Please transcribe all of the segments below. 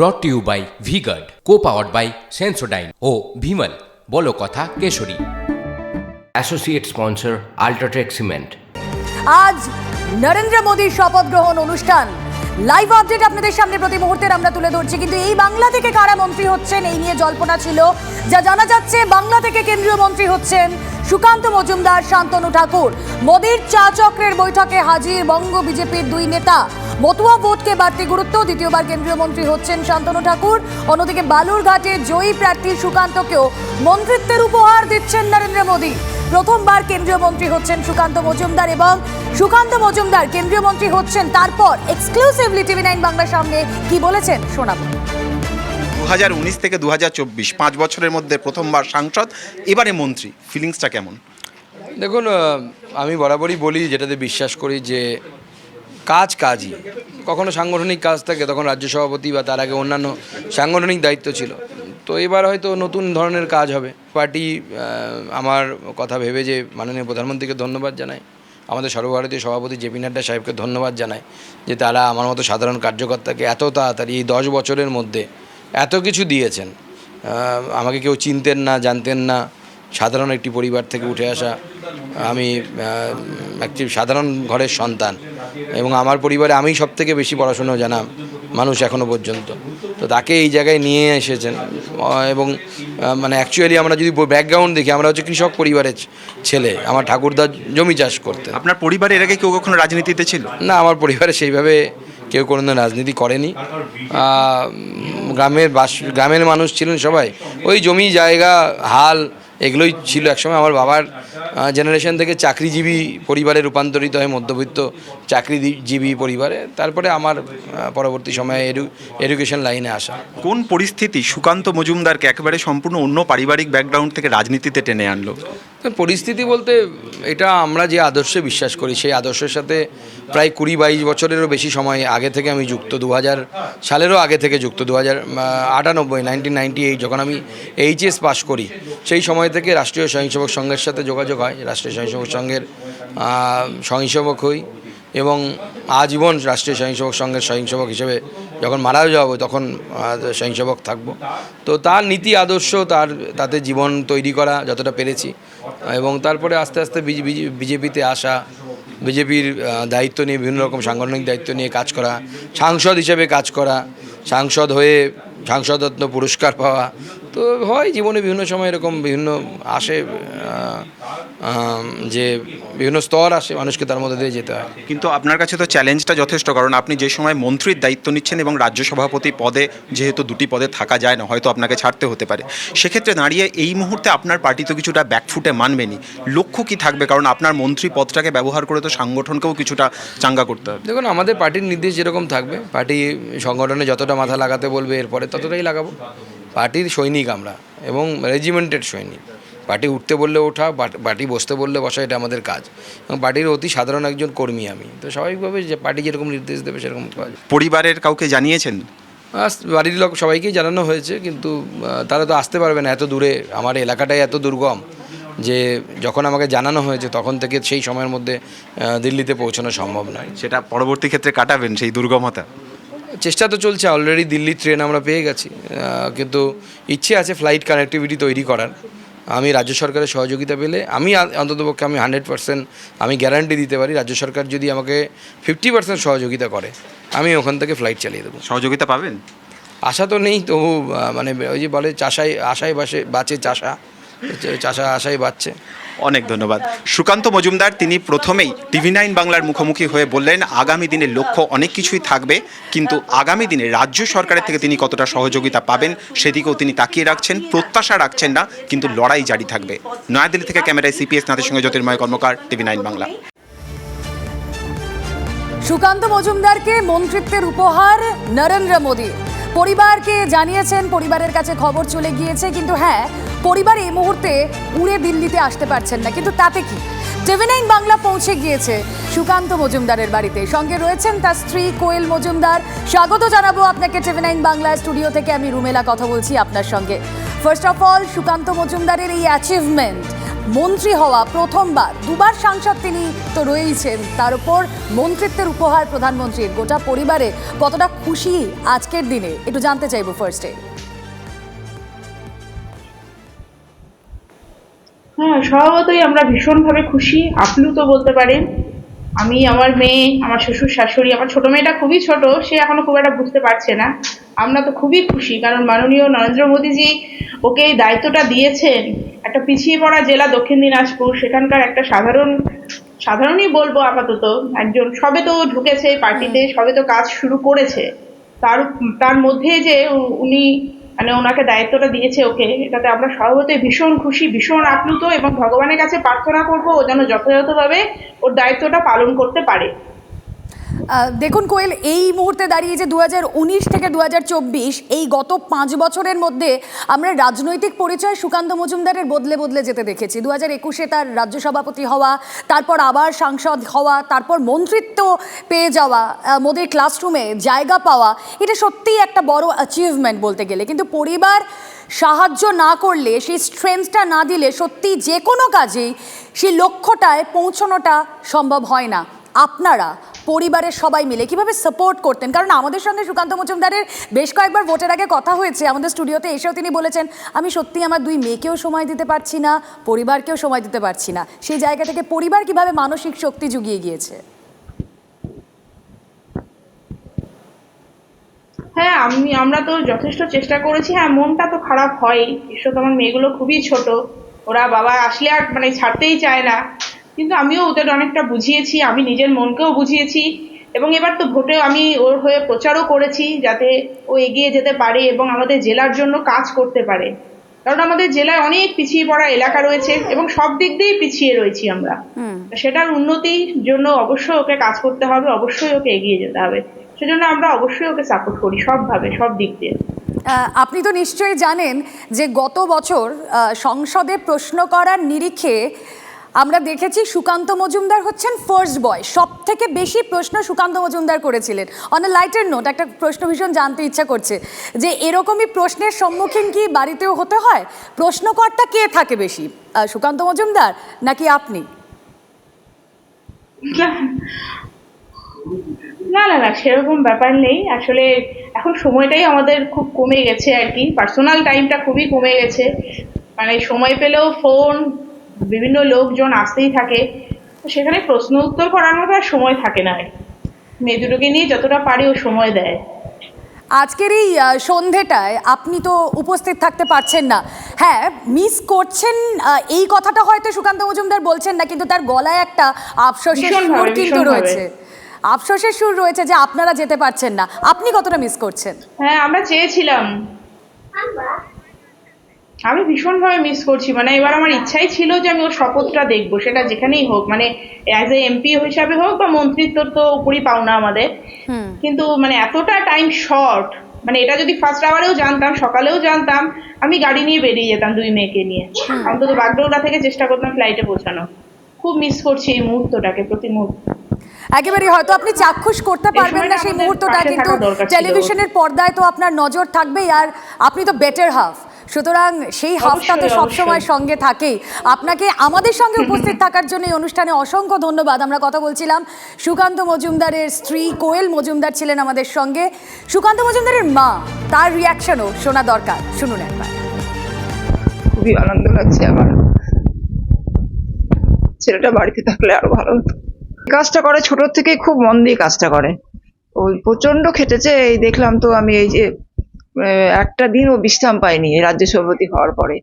Brought to you by V Guard co powered by Sensodyne ও ভিমল বলো কথা Kesari. Associate sponsor UltraTech cement আজ নরেন্দ্র মোদীর শপথ গ্রহণ অনুষ্ঠান। লাইভ আপডেট আপনাদের সামনে প্রতি মুহূর্তের আমরা তুলে ধরছি। কিন্তু এই বাংলা থেকে কারা মন্ত্রী হচ্ছেন এই নিয়ে জল্পনা ছিল। যা জানা যাচ্ছে বাংলা থেকে কেন্দ্রীয় মন্ত্রী হচ্ছেন সুকান্ত মজুমদার শান্তনু ঠাকুর। মোদীর চা চক্রের বৈঠকে হাজির বঙ্গ বিজেপির দুই নেতা। মতুয়া ভোটকে বাড়তি গুরুত্ব দ্বিতীয়বার কেন্দ্রীয় মন্ত্রী হচ্ছেন শান্তনু ঠাকুর। অন্যদিকে বালুরঘাটে জয়ী প্রার্থী সুকান্তকেও মন্ত্রিত্বের উপহার দিচ্ছেন নরেন্দ্র মোদী। প্রথমবার কেন্দ্রীয় মন্ত্রী হচ্ছেন সুকান্ত মজুমদার এবং সুকান্ত মজুমদার কেন্দ্রীয় মন্ত্রী হচ্ছেন তারপর এক্সক্লুসিভলি টিভি নাইন বাংলার সামনে কি বলেছেন শোনাবো। দু হাজার উনিশ থেকে দু হাজার চব্বিশ পাঁচ বছরের মধ্যে প্রথমবার সাংসদ এবারে মন্ত্রী। ফিলিংসটা কেমন? দেখুন আমি বরাবরই বলি যেটাতে বিশ্বাস করি যে কাজ কাজই। কখনো সাংগঠনিক কাজ থাকে, তখন রাজ্য সভাপতি বা তার আগে অন্যান্য সাংগঠনিক দায়িত্ব ছিল। তো এবার হয়তো নতুন ধরনের কাজ হবে। পার্টি আমার কথা ভেবে যে মাননীয় প্রধানমন্ত্রীকে ধন্যবাদ জানাই। আমাদের সর্বভারতীয় সভাপতি জেপি নাড্ডা সাহেবকে ধন্যবাদ জানাই যে তারা আমার মতো সাধারণ কার্যকর্তাকে এত তাড়াতাড়ি এই দশ বছরের মধ্যে এত কিছু দিয়েছেন। আমাকে কেউ চিনতেন না, জানতেন না। সাধারণ একটি পরিবার থেকে উঠে আসা। আমি একটি সাধারণ ঘরের সন্তান। এবং আমার পরিবারে আমি সব থেকে বেশি পড়াশুনো জানা মানুষ এখনও পর্যন্ত। তো তাকে এই জায়গায় নিয়ে এসেছেন। এবং মানে অ্যাকচুয়ালি আমরা যদি ব্যাকগ্রাউন্ড দেখি আমরা হচ্ছে কৃষক পরিবারের ছেলে। আমার ঠাকুরদা জমি চাষ করতেন। আপনার পরিবারে এর আগে কেউ কখনো রাজনীতিতে ছিল? না আমার পরিবারে সেইভাবে কেউ কোনো রাজনীতি করেনি। গ্রামের বাস গ্রামের মানুষ ছিলেন সবাই। ওই জমি জায়গা হাল এগুলোই ছিল একসময়। আমার বাবার জেনারেশন থেকে চাকরিজীবী পরিবারে রূপান্তরিত হয় মধ্যবিত্ত চাকরিজীবী পরিবারে। তারপরে আমার পরবর্তী সময়ে এডু এডুকেশন লাইনে আসা। কোন পরিস্থিতি সুকান্ত মজুমদারকে একেবারে সম্পূর্ণ অন্য পারিবারিক ব্যাকগ্রাউন্ড থেকে রাজনীতিতে টেনে আনলো? পরিস্থিতি বলতে এটা আমরা যে আদর্শে বিশ্বাস করি, সেই আদর্শের সাথে প্রায় কুড়ি বাইশ বছরেরও বেশি সময় আগে থেকে আমি যুক্ত দু হাজার সালেরও আগে থেকে যুক্ত দু হাজার আটানব্বই নাইনটিন নাইনটি এইট যখন আমি এইচএস পাশ করি, সেই সময় থেকে রাষ্ট্রীয় স্বয়ংসেবক সংঘের সাথে যোগাযোগ হয়, রাষ্ট্রীয় স্বয়ংসেবক সংঘের স্বয়ংসেবক হই। এবং আজীবন রাষ্ট্রীয় স্বয়ংসেবক সংঘের স্বয়ংসেবক হিসেবে যখন মারা যাব, তখন স্বয়ংসেবক থাকব। তো তার নীতি, আদর্শ, তার, তাতে জীবন তৈরি করা যতটা পেরেছি। এবং তারপরে আস্তে আস্তে বিজেপিতে আসা, বিজেপির দায়িত্ব নিয়ে বিভিন্ন রকম সাংগঠনিক দায়িত্ব নিয়ে কাজ করা, সাংসদ হিসেবে কাজ করা, সাংসদ হয়ে সাংসদরত্ন পুরস্কার পাওয়া তো হয় জীবনে বিভিন্ন সময় এরকম বিভিন্ন আসে যে বিভিন্ন স্তর আসে মানুষকে তার মধ্যে দিয়ে যেতে হয়। কিন্তু আপনার কাছে তো চ্যালেঞ্জটা যথেষ্ট কারণ আপনি যে সময় মন্ত্রীর দায়িত্ব নিচ্ছেন এবং রাজ্য সভাপতি পদে যেহেতু দুটি পদে থাকা যায় না হয়তো আপনাকে ছাড়তে হতে পারে। সেক্ষেত্রে দাঁড়িয়ে এই মুহূর্তে আপনার পার্টি তো কিছুটা ব্যাকফুটে মানবেনি লক্ষ্য কি থাকবে? কারণ আপনার মন্ত্রী পদটাকে ব্যবহার করে তো সাংগঠনকেও কিছুটা চাঙ্গা করতে হবে। দেখুন আমাদের পার্টির নির্দেশ যেরকম থাকবে পার্টি সংগঠনে যতটা মাথা লাগাতে বলবে এরপরে ততটাই লাগাবো। পার্টির সৈনিক আমরা এবং রেজিমেন্টেড সৈনিক। পার্টি উঠতে বললে ওঠা পার্টি বসতে বললে বসা এটা আমাদের কাজ। এবং পার্টির অতি সাধারণ একজন কর্মী আমি। তো স্বাভাবিকভাবে যে পার্টি যেরকম নির্দেশ দেবে সেরকম কাজ। পরিবারের কাউকে জানিয়েছেন? বাড়ির লোক সবাইকেই জানানো হয়েছে কিন্তু তারা তো আসতে পারবে না এত দূরে। আমার এলাকাটাই এত দুর্গম যে যখন আমাকে জানানো হয়েছে তখন থেকে সেই সময়ের মধ্যে দিল্লিতে পৌঁছানো সম্ভব নয়। সেটা পরবর্তী ক্ষেত্রে কাটাবেন সেই দুর্গমতা। চেষ্টা তো চলছে অলরেডি দিল্লির ট্রেন আমরা পেয়ে গেছি। কিন্তু ইচ্ছে আছে ফ্লাইট কানেক্টিভিটি তৈরি করার। আমি রাজ্য সরকারের সহযোগিতা পেলে আমি অন্ততপক্ষে আমি হান্ড্রেড পার্সেন্ট আমি গ্যারান্টি দিতে পারি রাজ্য সরকার যদি আমাকে ফিফটি পার্সেন্ট সহযোগিতা করে আমি ওখান থেকে ফ্লাইট চালিয়ে দেবো। সহযোগিতা পাবেন? আশা তো নেই তবু মানে ওই যে বলে চাষাই আশায় বাসে বাঁচে চাষা। চাষা আশায় বাঁচছে। অনেক ধন্যবাদ। সুকান্ত মজুমদার, তিনি প্রথমেই টিভি নাইন বাংলার মুখোমুখি হয়ে বললেন, আগামী দিনের লক্ষ্য অনেক কিছুই থাকবে, কিন্তু আগামী দিনে রাজ্য সরকারের থেকে তিনি কতটা সহযোগিতা পাবেন, সেদিকেও তিনি তাকিয়ে রাখছেন, প্রত্যাশা রাখছেন না, কিন্তু লড়াই জারি থাকবে। নয়াদিল্লি থেকে ক্যামেরায় সিপিএস নাথের সঙ্গে জ্যোতির্ময় কর্মকার, টিভি নাইন বাংলা। সুকান্ত মজুমদারকে মন্ত্রিত্বের উপহার নরেন্দ্র মোদী পরিবারকে জানিয়েছেন, পরিবারের কাছে খবর চলে গিয়েছে, কিন্তু হ্যাঁ পরিবার এই মুহূর্তে উড়ে দিল্লিতে আসতে পারছেন না। কিন্তু তাতে কি? টিভি বাংলা পৌঁছে গিয়েছে সুকান্ত মজুমদারের বাড়িতে। সঙ্গে রয়েছেন তার স্ত্রী কোয়েল মজুমদার। স্বাগত জানাব আপনাকে টিভি বাংলা স্টুডিও থেকে। আমি রুমেলা কথা বলছি আপনার সঙ্গে। ফার্স্ট অফ অল সুকান্ত মজুমদারের এই অ্যাচিভমেন্ট মন্ত্রী হওয়া প্রথমবার। দুবার সাংসদ তিনি তো রয়েইছেন। তার উপর মন্ত্রিত্বের উপহার প্রধানমন্ত্রীর। গোটা পরিবারে কতটা খুশি আজকের দিনে? একটু জানতে চাইব ফার্স্টে হ্যাঁ স্বভাবতই আমরা ভীষণভাবে খুশি। আপ্লুত বলতে পারেন আমি আমার মেয়ে, আমার শ্বশুর, শাশুড়ি, আমার ছোট মেয়েটা খুবই ছোট, সে এখনও খুব একটা বুঝতে পারছে না। আমরা তো খুবই খুশি, কারণ মাননীয় নরেন্দ্র মোদীজি ওকে এই দায়িত্বটা দিয়েছেন। একটা পিছিয়ে পড়া জেলা দক্ষিণ দিনাজপুর, সেখানকার একটা সাধারণ, সাধারণই বলব আপাতত, একজন, সবে তো ঢুকেছে পার্টিতে, সবে তো কাজ শুরু করেছে। তার তার মধ্যে যে উনি মানে ওনাকে দায়িত্বটা দিয়েছে ওকে। এটাতে আমরা স্বভাবতই ভীষণ খুশি, ভীষণ আপ্লুত এবং ভগবানের কাছে প্রার্থনা করব ও যেন যথাযথভাবে ওর দায়িত্বটা পালন করতে পারে। দেখুন কোয়েল, এই মুহূর্তে দাঁড়িয়ে যে দু হাজার উনিশ থেকে দু হাজার চব্বিশ, এই গত পাঁচ বছরের মধ্যে আমরা রাজনৈতিক পরিচয় সুকান্ত মজুমদারের বদলে বদলে যেতে দেখেছি। দু হাজার একুশে তার রাজ্য সভাপতি হওয়া, তারপর আবার সাংসদ হওয়া, তারপর মন্ত্রিত্ব পেয়ে যাওয়া মোদির ক্লাসরুমে জায়গা পাওয়া, এটা সত্যিই একটা বড় অ্যাচিভমেন্ট বলতে গেলে। কিন্তু পরিবার সাহায্য না করলে, সেই স্ট্রেংথটা না দিলে সত্যি যে কোনো কাজেই সেই লক্ষ্যটায় পৌঁছানোটা সম্ভব হয় না। আপনারা পরিবারের সবাই মিলে কীভাবে সাপোর্ট করতেন? কারণ আমাদের সঙ্গে সুকান্ত মজুমদারের বেশ কয়েকবার ভোটের আগে কথা হয়েছে। আমাদের স্টুডিওতে এসেও তিনি বলেছেন, আমি সত্যি আমার দুই মেয়েকেও সময় দিতে পারছি না, পরিবারকেও সময় দিতে পারছি না। সেই জায়গা থেকে পরিবার কীভাবে মানসিক শক্তি জুগিয়ে গিয়েছে? হ্যাঁ আমি, আমরা তো যথেষ্ট চেষ্টা করেছি। হ্যাঁ মনটা তো খারাপ হয় বিশেষত আমার মেয়েগুলো খুবই ছোট। ওরা বাবা আসলে আর মানে ছাড়তেই চায় না। কিন্তু আমিও ওদের অনেকটা বুঝিয়েছি আমি নিজের মনকেও বুঝিয়েছি এবং এবার তো ভোটে আমি ওর হয়ে প্রচারও করেছি যাতে ও এগিয়ে যেতে পারে এবং আমাদের জেলার জন্য কাজ করতে পারে। কারণ আমাদের জেলায় অনেক পিছিয়ে পড়া এলাকা রয়েছে এবং সব দিক দিয়েই পিছিয়ে রয়েছি আমরা। সেটার উন্নতির জন্য অবশ্যই ওকে কাজ করতে হবে অবশ্যই ওকে এগিয়ে যেতে হবে। সেজন্য আমরা অবশ্যই ওকে সাপোর্ট করি সবভাবে সব দিক দিয়ে। আপনি তো নিশ্চয়ই জানেন যে গত বছর সংসদে প্রশ্ন করার নিরিখে আমরা দেখেছি সুকান্ত মজুমদার হচ্ছেন ফার্স্ট বয় সব থেকে বেশি প্রশ্ন সুকান্ত মজুমদার করেছিলেন। অন লাইটার নোট একটা প্রশ্ন ভীষণ জানতে ইচ্ছা করছে। যে এরকমই প্রশ্নের সম্মুখীন কি বাড়িতেও হতে হয়? প্রশ্নকর্তা কে থাকে বেশি? সুকান্ত মজুমদার নাকি আপনি? না না না, সেরকম ব্যাপার নেই। আসলে এখন সময়টাই আমাদের খুব কমে গেছে আর কি। পার্সোনাল টাইমটা খুবই কমে গেছে। মানে সময় পেলেও ফোন বিভিন্ন লোকজন আসতেই থাকে। তো সেখানে প্রশ্ন উত্তর করার মতো আর সময় থাকে না। মেয়ে দুটোকে নিয়ে যতটা পারি ও সময় দেয়। আজকের এই সন্ধেটায় আপনি তো উপস্থিত থাকতে পারছেন না। হ্যাঁ মিস করছেন এই কথাটা হয়তো সুকান্ত মজুমদার বলছেন না কিন্তু তার গলায় একটা আফসোসের সুর কিন্তু রয়েছে। আফসোসের সুর রয়েছে যে আপনারা যেতে পারছেন না। আপনি কতটা মিস করছেন? হ্যাঁ আমরা চেয়েছিলাম। আমি ভীষণভাবে মিস করছি। মানে এবার আমার ইচ্ছাই ছিল যে আমি ওর শপথটা দেখব। সেটা যেখানেই হোক মানে অ্যাজ এ এমপি হিসাবে হোক বা মন্ত্রিত্ব তো উপরই পাওনা আমাদের। কিন্তু মানে এতটা টাইম শর্ট মানে এটা যদি ফার্স্ট আওয়ারেও জানতাম সকালেও জানতাম আমি গাড়ি নিয়ে বেরিয়ে যেতাম দুই মেয়েকে নিয়ে। অন্তত বাগডোগরা থেকে চেষ্টা করতাম ফ্লাইটে পৌঁছানো খুব মিস করছি এই মুহূর্তটাকে প্রতি মুহূর্ত। একেবারে হয়তো আপনি চাক্ষুষ করতে পারবেন না সেই মুহূর্তটা কিন্তু টেলিভিশনের পর্দায় তো আপনার নজর থাকবেই আর আপনি তো বেটার হাফ সুতরাং সেই হাফটা তো সবসময় সঙ্গে থাকেই। আপনাকে আমাদের সঙ্গে উপস্থিত থাকার জন্য এই অনুষ্ঠানে অসংখ্য ধন্যবাদ। আমরা কথা বলছিলাম সুকান্ত মজুমদারের স্ত্রী কোয়েল মজুমদার ছিলেন আমাদের সঙ্গে। সুকান্ত মজুমদারের মা তার রিয়াকশনও শোনা দরকার। শুনুন একবার। খুবই আনন্দ লাগছে আমার। ছেলেটা বাড়িতে থাকলে আরও ভালো হতো। কাজটা করে ছোট থেকে খুব মন দিয়ে কাজটা করে। ওই প্রচণ্ড খেটেছে এই দেখলাম তো আমি এই যে একটা দিনও বিশ্রাম পায়নি রাজ্য সভাপতি হওয়ার পরে।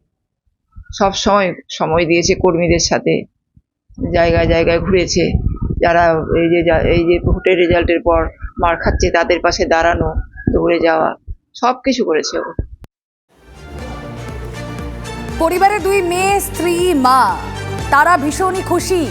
সব সময় সময় দিয়েছে কর্মীদের সাথে, জায়গায় জায়গায় ঘুরেছে। যারা এই যে এই যে ভোটের রেজাল্টের পর মার খাচ্ছে তাদের পাশে দাঁড়ানো, দৌড়ে যাওয়া, সব কিছু করেছে ও। পরিবারের দুই মেয়ে, স্ত্রী, মা, তারা ভীষণই খুশি,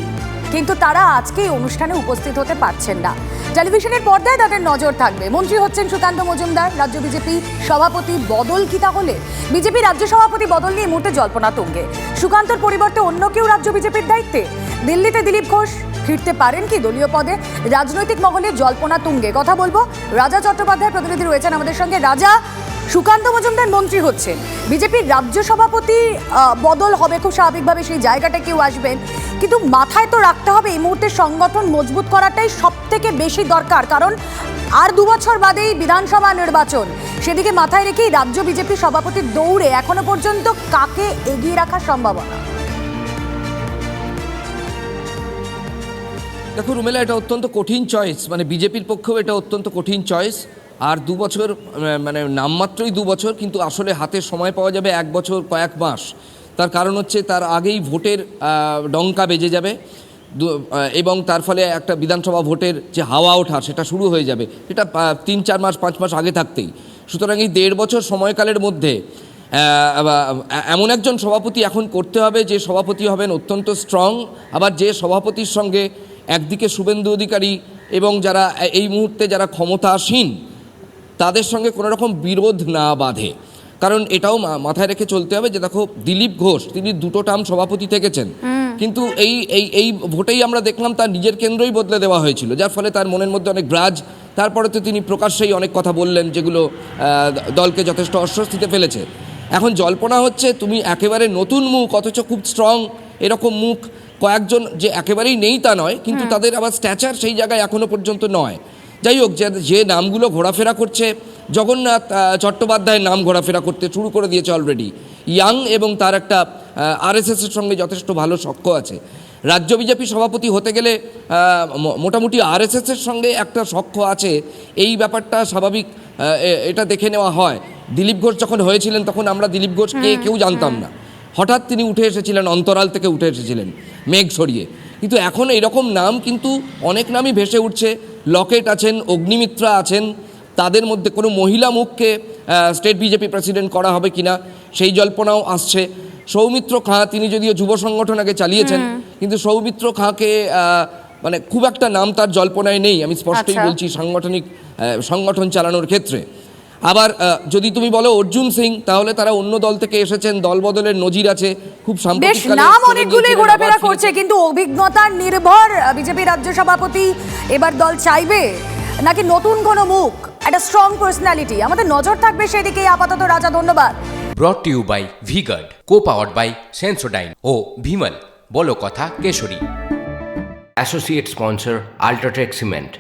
কিন্তু তারা আজকে অনুষ্ঠানে উপস্থিত হতে পারছেন না। টেলিভিশনের পর্দায় তাদের নজর থাকবে। মন্ত্রী হচ্ছেন সুকান্ত মজুমদার। রাজ্য বিজেপি সভাপতি বদল কি তাহলে? বিজেপি রাজ্য সভাপতি বদল নিয়ে মুহূর্তে জল্পনা তুঙ্গে। সুকান্তর পরিবর্তে অন্য কেউ রাজ্য বিজেপির দায়িত্বে? দিল্লিতে দিলীপ ঘোষ ফিরতে পারেন কি দলীয় পদে? রাজনৈতিক মহলে জল্পনা তুঙ্গে। কথা বলব। রাজা চট্টোপাধ্যায় প্রতিনিধি রয়েছেন আমাদের সঙ্গে। রাজা সুকান্ত মজুমদার মন্ত্রী হচ্ছেন। বিজেপির রাজ্য সভাপতি বদল হবে খুব স্বাভাবিকভাবে সেই জায়গাটা কেউ আসবেন। কিন্তু মাথায় তো রাখতে হবে এই মুহূর্তে সংগঠন মজবুত করাটাই সব থেকে বেশি দরকার। কারণ আর দু বছর বাদেই বিধানসভা নির্বাচন। সেদিকে মাথায় রেখেই রাজ্য বিজেপি সভাপতির দৌড়ে এখনও পর্যন্ত কাকে এগিয়ে রাখার সম্ভাবনা? দেখো রুমেলা এটা অত্যন্ত কঠিন চয়েস মানে বিজেপির পক্ষেও এটা অত্যন্ত কঠিন চয়েস আর দু বছর মানে নামমাত্রই দু বছর কিন্তু আসলে হাতে সময় পাওয়া যাবে এক বছর কয়েক মাস। তার কারণ হচ্ছে তার আগেই ভোটের ডঙ্কা বেজে যাবে। এবং তার ফলে একটা বিধানসভা ভোটের যে হাওয়া ওঠা সেটা শুরু হয়ে যাবে। আহ, তিন চার মাস পাঁচ মাস আগে থাকতেই। সুতরাং এই দেড় বছর সময়কালের মধ্যে এমন একজন সভাপতি এখন করতে হবে যে সভাপতি হবেন অত্যন্ত স্ট্রং আবার যে সভাপতির সঙ্গে একদিকে শুভেন্দু অধিকারী এবং যারা এই মুহূর্তে যারা ক্ষমতাসীন তাদের সঙ্গে কোনো রকম বিরোধ না বাঁধে। কারণ এটাও মাথায় রেখে চলতে হবে যে দেখো দিলীপ ঘোষ তিনি দুটো টার্ম সভাপতি থেকেছেন। কিন্তু এই এই এই ভোটেই আমরা দেখলাম তার নিজের কেন্দ্রই বদলে দেওয়া হয়েছিল যার ফলে তার মনের মধ্যে অনেক গ্রাজ তারপরে তো তিনি প্রকাশ্যেই অনেক কথা বললেন যেগুলো দলকে যথেষ্ট অস্বস্তিতে ফেলেছে। এখন জল্পনা হচ্ছে তুমি একেবারে নতুন মুখ অথচ খুব স্ট্রং এরকম মুখ। কয়েকজন যে একেবারেই নেই তা নয় কিন্তু তাদের আবার স্ট্যাচার সেই জায়গায় এখনও পর্যন্ত নয়। যাই হোক যে যে নামগুলো ঘোরাফেরা করছে জগন্নাথ চট্টোপাধ্যায়ের নাম ঘোরাফেরা করতে শুরু করে দিয়েছে অলরেডি ইয়াং এবং তার একটা আরএসএসের সঙ্গে যথেষ্ট ভালো সখ্য আছে। রাজ্য বিজেপি সভাপতি হতে গেলে মোটামুটি আরএসএসের সঙ্গে একটা সখ্য আছে। এই ব্যাপারটা স্বাভাবিক এটা দেখে নেওয়া হয়। দিলীপ ঘোষ যখন হয়েছিলেন তখন আমরা দিলীপ ঘোষকে কেউ জানতাম না। হঠাৎ তিনি উঠে এসেছিলেন অন্তরাল থেকে উঠে এসেছিলেন মেঘ সরিয়ে কিন্তু এখন এরকম নাম কিন্তু অনেক নামই ভেসে উঠছে। লকেট আছেন অগ্নিমিত্রা আছেন তাদের মধ্যে কোনো মহিলা মুখকে স্টেট বিজেপি প্রেসিডেন্ট করা হবে কিনা সেই জল্পনাও আসছে। সৌমিত্র খাঁ তিনি যদিও যুব সংগঠন আগে চালিয়েছেন কিন্তু সৌমিত্র খাঁকে মানে খুব একটা নাম তার জল্পনায় নেই আমি স্পষ্টই আচ্ছা। বলছি সাংগঠনিক সংগঠন চালানোর ক্ষেত্রে। আবার যদি তুমি বলো অর্জুন সিং তাহলে তারা অন্য দল থেকে এসেছেন দল বদলের নজির আছে খুব বেশ নাম অনেকগুলোই ঘোরাফেরা করছে কিন্তু অভিজ্ঞতার নির্ভর বিজেপি রাজ্য সভাপতি এবার দল চাইবে নাকি নতুন কোনো মুখ? একটা স্ট্রং পার্সোনালিটি আমাদের নজর থাকবে সেদিকে আপাতত রাজা ধন্যবাদ। Brought to you by V Guard co powered by Sensodyne ও ভিমল বলো কথা Kesari. Associate sponsor UltraTech cement